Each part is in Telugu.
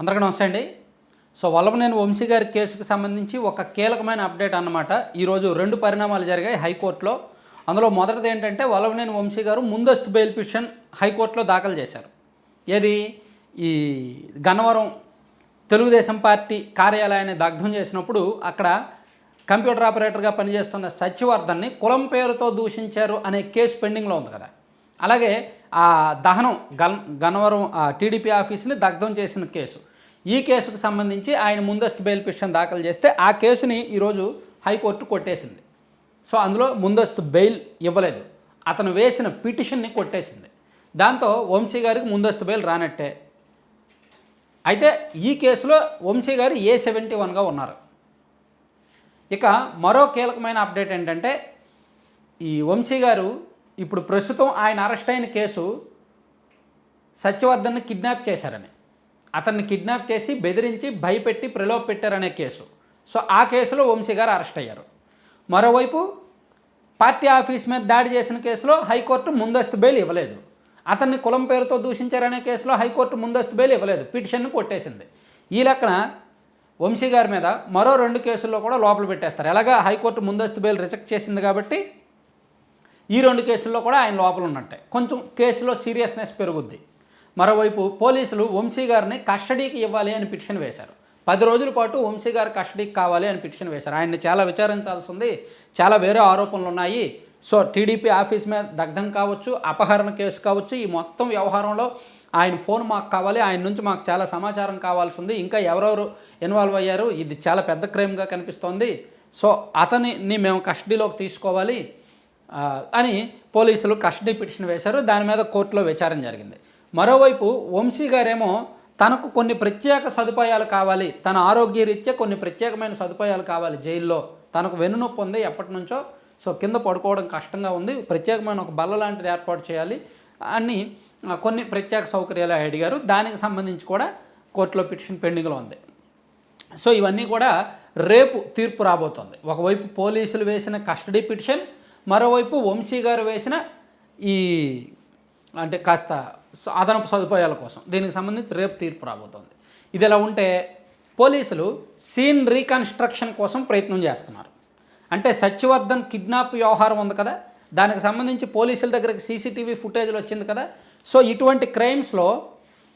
అందరికీ నమస్తే అండి. సో వల్లభనేని వంశీ గారి కేసుకు సంబంధించి ఒక కీలకమైన అప్డేట్ అన్నమాట. ఈరోజు రెండు పరిణామాలు జరిగాయి హైకోర్టులో. అందులో మొదటిది ఏంటంటే వల్లభనేని వంశీ గారు ముందస్తు బెయిల్ పిటిషన్ హైకోర్టులో దాఖలు చేశారు. ఏది? ఈ గన్నవరం తెలుగుదేశం పార్టీ కార్యాలయాన్ని దగ్ధం చేసినప్పుడు అక్కడ కంప్యూటర్ ఆపరేటర్గా పనిచేస్తున్న సత్యవర్ధన్ని కులం పేరుతో దూషించారు అనే కేసు పెండింగ్లో ఉంది కదా. అలాగే ఆ దహనం గన్ గన్నవరం ఆ టీడీపీ ఆఫీస్ని దగ్ధం చేసిన కేసు. ఈ కేసుకు సంబంధించి ఆయన ముందస్తు బెయిల్ పిటిషన్ దాఖలు చేస్తే ఆ కేసుని ఈరోజు హైకోర్టు కొట్టేసింది. సో అందులో ముందస్తు బెయిల్ ఇవ్వలేదు. అతను వేసిన పిటిషన్ని కొట్టేసింది. దాంతో వంశీ గారికి ముందస్తు బెయిల్ రానట్టే. అయితే ఈ కేసులో వంశీ గారు ఏ సెవెంటీ వన్గా ఉన్నారు? ఇక మరో కీలకమైన అప్డేట్ ఏంటంటే ఈ వంశీ గారు ఇప్పుడు ప్రస్తుతం ఆయన అరెస్ట్ అయిన కేసు సత్యవర్ధన్ని కిడ్నాప్ చేశారని. అతన్ని కిడ్నాప్ చేసి బెదిరించి భయపెట్టి ప్రలోభ పెట్టారనే కేసు. సో ఆ కేసులో వంశీ గారు అరెస్ట్ అయ్యారు. మరోవైపు పార్టీ ఆఫీస్ మీద దాడి చేసిన కేసులో హైకోర్టు ముందస్తు బెయిల్ ఇవ్వలేదు. అతన్ని కులం పేరుతో దూషించారనే కేసులో హైకోర్టు ముందస్తు బెయిల్ ఇవ్వలేదు. పిటిషన్ను కొట్టేసింది. ఈ లెక్కన వంశీ గారి మీద మరో రెండు కేసుల్లో కూడా లోపల పెట్టేస్తారు. ఎలాగా? హైకోర్టు ముందస్తు బెయిల్ రిజెక్ట్ చేసింది కాబట్టి ఈ రెండు కేసుల్లో కూడా ఆయన లోపల ఉన్నట్టే. కొంచెం కేసులో సీరియస్నెస్ పెరుగుద్ది. మరోవైపు పోలీసులు వంశీ గారిని కస్టడీకి ఇవ్వాలి అని పిటిషన్ వేశారు. పది రోజుల పాటు వంశీ గారు కస్టడీకి కావాలి అని పిటిషన్ వేశారు. ఆయన్ని చాలా విచారించాల్సి ఉంది చాలా వేరే ఆరోపణలు ఉన్నాయి. సో టీడీపీ ఆఫీస్ మీద దగ్ధం కావచ్చు అపహరణ కేసు కావచ్చు ఈ మొత్తం వ్యవహారంలో ఆయన ఫోన్ మాకు కావాలి ఆయన నుంచి మాకు చాలా సమాచారం కావాల్సి ఉంది ఇంకా ఎవరెవరు ఇన్వాల్వ్ అయ్యారు? ఇది చాలా పెద్ద క్రైమ్గా కనిపిస్తోంది. సో అతనిని మేము కస్టడీలోకి తీసుకోవాలి అని పోలీసులు కస్టడీ పిటిషన్ వేశారు. దాని మీద కోర్టులో విచారణ జరిగింది. మరోవైపు వంశీ గారేమో తనకు కొన్ని ప్రత్యేక సదుపాయాలు కావాలి. తన ఆరోగ్యరీత్యా కొన్ని ప్రత్యేకమైన సదుపాయాలు కావాలి జైల్లో. తనకు వెన్నునొప్పి ఉంది ఎప్పటి నుంచో. సో కింద పడుకోవడం కష్టంగా ఉంది. ప్రత్యేకమైన ఒక బల్ల లాంటిది ఏర్పాటు చేయాలి అని కొన్ని ప్రత్యేక సౌకర్యాలు అడిగారు. దానికి సంబంధించి కూడా కోర్టులో పిటిషన్ పెండింగ్లో ఉంది. సో ఇవన్నీ కూడా రేపు తీర్పు రాబోతోంది. ఒకవైపు పోలీసులు వేసిన కస్టడీ పిటిషన్ మరోవైపు వంశీ గారు వేసిన ఈ అంటే కాస్త అదనపు సదుపాయాల కోసం. దీనికి సంబంధించి రేపు తీర్పు రాబోతోంది. ఇది ఎలా ఉంటే పోలీసులు సీన్ రీకన్స్ట్రక్షన్ కోసం ప్రయత్నం చేస్తున్నారు. అంటే సత్యవర్ధన్ కిడ్నాప్ వ్యవహారం ఉంది కదా? దానికి సంబంధించి పోలీసుల దగ్గరికి సీసీటీవీ ఫుటేజ్లు వచ్చింది కదా? సో ఇటువంటి క్రైమ్స్లో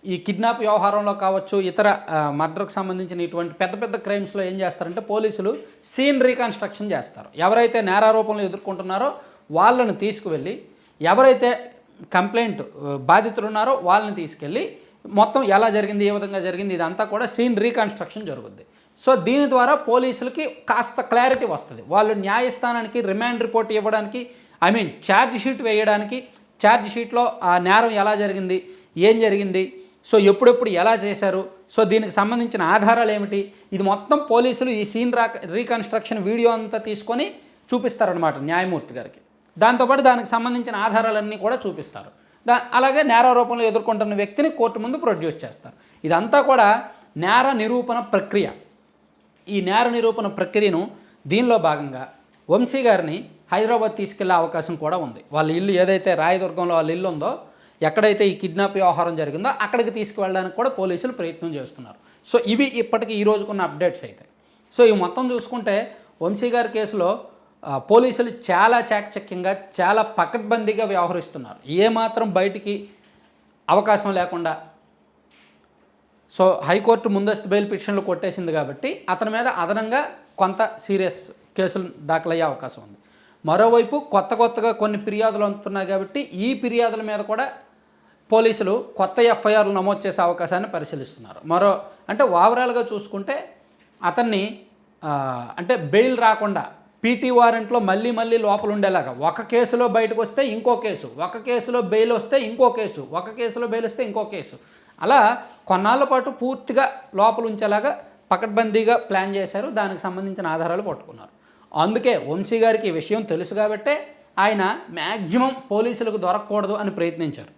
ఈ కిడ్నాప్ వ్యవహారంలో కావచ్చు ఇతర మర్డర్కు సంబంధించిన ఇటువంటి పెద్ద పెద్ద క్రైమ్స్లో ఏం చేస్తారంటే పోలీసులు సీన్ రీకన్స్ట్రక్షన్ చేస్తారు. ఎవరైతే నేరారోపణలు ఎదుర్కొంటున్నారో వాళ్ళను తీసుకువెళ్ళి ఎవరైతే కంప్లైంట్ బాధితులు ఉన్నారో వాళ్ళని తీసుకెళ్ళి మొత్తం ఎలా జరిగింది ఏ విధంగా జరిగింది ఇదంతా కూడా సీన్ రీకన్స్ట్రక్షన్ జరుగుద్ది. సో దీని ద్వారా పోలీసులకి కాస్త క్లారిటీ వస్తుంది. వాళ్ళు న్యాయస్థానానికి రిమాండ్ రిపోర్ట్ ఇవ్వడానికి ఐ మీన్ ఛార్జ్ షీట్ వేయడానికి ఛార్జ్ షీట్లో ఆ నేరం ఎలా జరిగింది ఏం జరిగింది సో ఎప్పుడెప్పుడు ఎలా చేశారు సో దీనికి సంబంధించిన ఆధారాలు ఏమిటి ఇది మొత్తం పోలీసులు ఈ సీన్ రా రీకన్స్ట్రక్షన్ వీడియో అంతా తీసుకొని చూపిస్తారనమాట న్యాయమూర్తి గారికి. దాంతోపాటు దానికి సంబంధించిన ఆధారాలన్నీ కూడా చూపిస్తారు. దా అలాగే నేర రూపంలో ఎదుర్కొంటున్న వ్యక్తిని కోర్టు ముందు ప్రొడ్యూస్ చేస్తారు. ఇదంతా కూడా నేర నిరూపణ ప్రక్రియ. ఈ నేర నిరూపణ ప్రక్రియను దీనిలో భాగంగా వంశీ గారిని హైదరాబాద్ తీసుకెళ్ళే అవకాశం కూడా ఉంది. వాళ్ళ ఇల్లు ఏదైతే రాయదుర్గంలో వాళ్ళ ఇల్లు ఉందో ఎక్కడైతే ఈ కిడ్నాప్ వ్యవహారం జరిగిందో అక్కడికి తీసుకువెళ్ళడానికి కూడా పోలీసులు ప్రయత్నం చేస్తున్నారు. సో ఇవి ఇప్పటికి ఈ రోజుకున్న అప్డేట్స్ అయితే. సో ఇవి మొత్తం చూసుకుంటే వంశీ గారి కేసులో పోలీసులు చాలా చాకచక్యంగా చాలా పకడ్బందీగా వ్యవహరిస్తున్నారు. ఏమాత్రం బయటికి అవకాశం లేకుండా. సో హైకోర్టు ముందస్తు బెయిల్ పిటిషన్లు కొట్టేసింది కాబట్టి అతని మీద అదనంగా కొంత సీరియస్ కేసులు దాఖలయ్యే అవకాశం ఉంది. మరోవైపు కొత్త కొత్తగా కొన్ని ఫిర్యాదులు అందుతున్నాయి కాబట్టి ఈ ఫిర్యాదుల మీద కూడా పోలీసులు కొత్త ఎఫ్ఐఆర్లు నమోదు చేసే అవకాశాన్ని పరిశీలిస్తున్నారు. మరో అంటే ఓవరాల్గా చూసుకుంటే అతన్ని అంటే బెయిల్ రాకుండా పీటీ వారెంట్లో మళ్ళీ మళ్ళీ లోపల ఉండేలాగా ఒక కేసులో బయటకు వస్తే ఇంకో కేసు ఒక కేసులో బెయిల్ వస్తే ఇంకో కేసు ఒక కేసులో బెయిల్ వస్తే ఇంకో కేసు. అలా కొన్నాళ్ళ పాటు పూర్తిగా లోపల ఉంచేలాగా పకడ్బందీగా ప్లాన్ చేశారు దానికి సంబంధించిన ఆధారాలు పట్టుకున్నారు. అందుకే వంశీ గారికి ఈ విషయం తెలుసు కాబట్టే ఆయన మ్యాక్సిమం పోలీసులకు దొరకకూడదు అని ప్రయత్నించారు.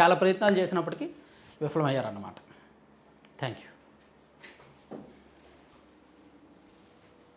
చాలా ప్రయత్నాలు చేసినప్పటికీ విఫలమయ్యారన్నమాట. Thank you